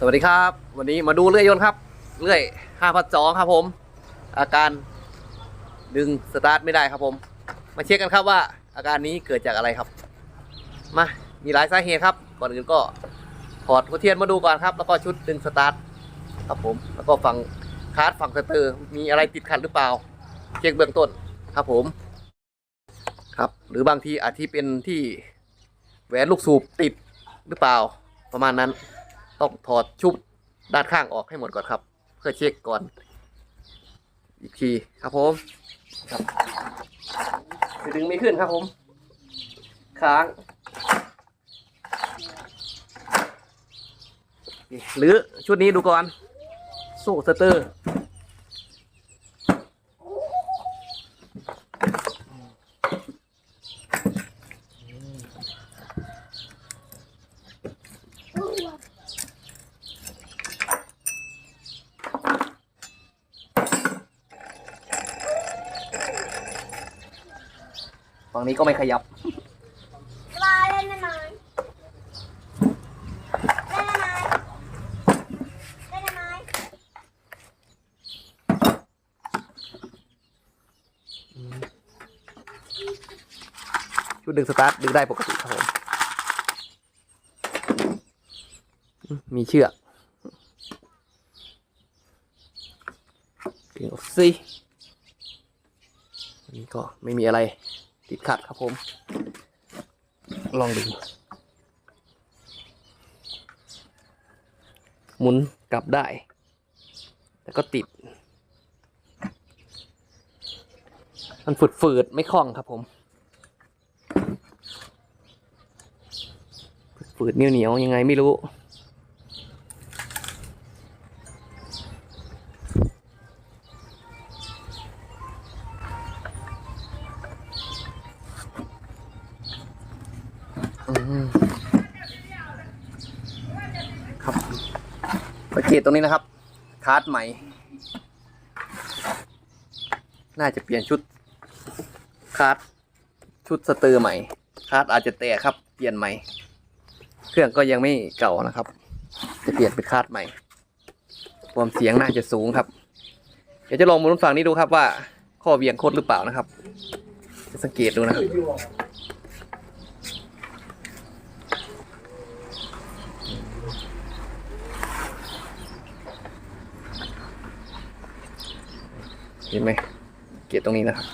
สวัสดีครับ วันนี้มาดูเลื่อยยนต์ครับ เลื่อยห้าพันสองครับผม อาการดึงสตาร์ทไม่ได้ครับผม มาเช็คกันครับว่าอาการนี้เกิดจากอะไรครับ มามีหลายสาเหตุครับ ก่อนอื่นก็ถอดหัวเทียนมาดูก่อนครับ แล้วก็ชุดดึงสตาร์ทครับผม แล้วก็ฝั่งคาร์ดฝั่งสเตอร์มีอะไรติดขัดหรือเปล่า เช็คเบื้องต้นครับผมครับ หรือบางทีอาจที่เป็นที่แหวนลูกสูบติดหรือเปล่าประมาณนั้น ต้องถอดชุบด้านข้างออกให้หมดก่อนครับ เพื่อเช็คก่อน อีกทีครับผมครับดึงไม่ขึ้นครับผม ค้างหรือชุดนี้ดูก่อนโซ่สเตอร์ ฝั่งนี้ก็ไม่ขยับมาเล่นได้ไหมเล่นได้ไหมเล่นได้ไหมชุดดึงสตาร์ทดึงได้ปกติครับผมอืมมีเชือกดึงออกสิอันนี้ก็ไม่มีอะไร ติดขัดครับผม ลองดึงหมุนกลับได้ แต่ก็ติด มันฝืดๆไม่คล่องครับผมฝืดเหนียวเหนียวๆยังไงไม่รู้ ครับสังเกตตรงนี้นะครับ คาร์ดใหม่ น่าจะเปลี่ยนชุด คาร์ดชุดสเตอร์ใหม่ คาร์ดอาจจะแตกครับ เปลี่ยนใหม่ เครื่องก็ยังไม่เก่านะครับ จะเปลี่ยนเป็นคาร์ดใหม่ ความเสียงน่าจะสูงครับ เดี๋ยวจะลองหมุนฝั่งนี้ดูครับว่า ข้อเวียงโคตรหรือเปล่านะครับ จะสังเกตดูนะครับ เห็นไหมเกตตรงนี้นะครับ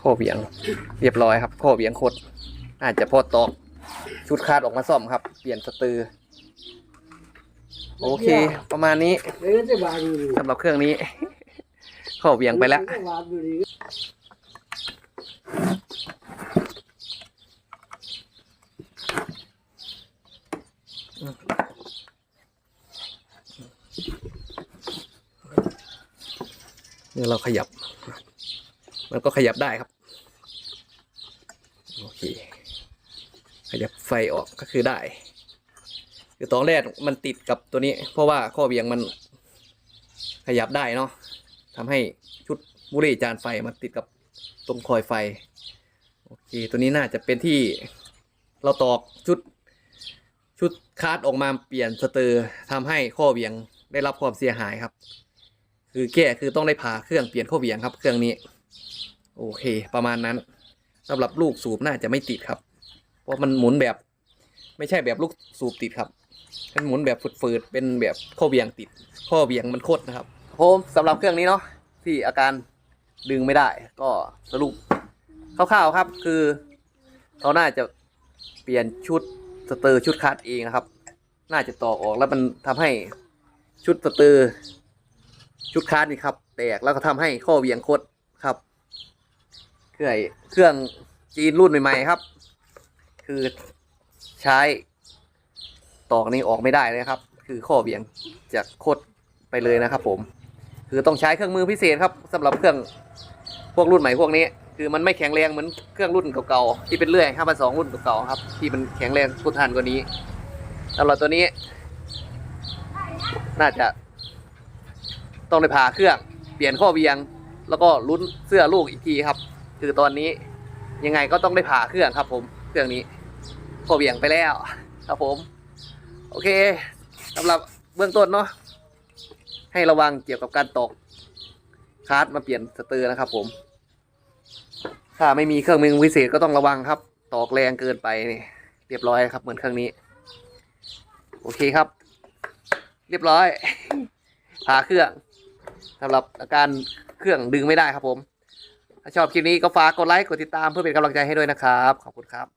ข้อเบียง เรียบร้อยครับข้อเบียงโคตอาจจะพอตอกชุดคาดออกมาซ่อมครับ เปลี่ยนสตือ โอเค ประมาณนี้สำหรับเครื่องนี้ข้อเบี่ยงไปแล้ว วางอยู่ดีเมื่อเราขยับ มันก็ขยับได้ครับ โอเค ขยับไฟออกก็คือได้ คือตอนแรกมันติดกับตัวนี้ เพราะว่าข้อเบี่ยงมันขยับได้เนาะทำให้ชุดบุหรี่จานไฟมันติดกับตรงคอยไฟ โอเค ตัวนี้น่าจะเป็นที่เราตอกชุด ชุดคาร์ดออกมาเปลี่ยนสเตอร์ทำให้ข้อเบี่ยงได้รับความเสียหายครับ คือแก้คือต้องได้ผ่าเครื่องเปลี่ยนข้อเบี่ยงครับ เครื่องนี้ โอเค ประมาณนั้นสำหรับลูกสูบน่าจะไม่ติดครับ เพราะมันหมุนแบบ ไม่ใช่แบบลูกสูบติดครับเป็นหมุนแบบฝืดๆเป็นแบบข้อเบี่ยงติด ข้อเบี่ยงมันโคตรนะครับผมสำหรับเครื่องนี้เนาะที่อาการดึงไม่ได้ ก็สรุปคร่าวๆครับ คือเขาน่าจะเปลี่ยนชุด สเตอร์ชุดคัดเองนะครับ น่าจะต่อออกแล้วมันทำให้ชุดสเตอร์ชุดคาร์ดนี่ครับ แตกแล้วก็ทำให้ข้อเวียงคดครับ เครื่องเครื่องจีนรุ่นใหม่ๆครับ คือใช้ตอกนี้ออกไม่ได้เลยครับ คือข้อเวียงจะคดไปเลยนะครับ ผม คือต้องใช้เครื่องมือพิเศษครับสำหรับเครื่องพวกรุ่นใหม่พวกนี้ คือมันไม่แข็งแรงเหมือนเครื่องรุ่นเก่าๆที่เป็นเลื่อยห้าพันสองรุ่นเก่าๆครับ ที่มันแข็งแรงทนทานกว่านี้สำหรับตัวนี้ น่าจะ ต้องได้ผ่าเครื่อง เปลี่ยนข้อเวียง แล้วก็ลุ้นเสื้อลูกอีกทีครับ คือตอนนี้ยังไงก็ต้องได้ผ่าเครื่องครับ ผมเครื่องนี้พอเบียงไปแล้ว ครับผม โอเคสำหรับเบื้องต้นเนาะให้ระวังเกี่ยวกับการตกคาร์ดมาเปลี่ยนสเตอร์นะครับผม ถ้าไม่มีเครื่องมือวิเศษก็ต้องระวังครับ ตอกแรงเกินไปนี่เรียบร้อยครับ เหมือนเครื่องนี้ โอเคครับ เรียบร้อยผ่าเครื่องสำหรับอาการเครื่องดึงไม่ได้ครับผม ถ้าชอบคลิปนี้ก็ฝากกดไลค์กดติดตามเพื่อเป็นกำลังใจให้ด้วยนะครับ ขอบคุณครับ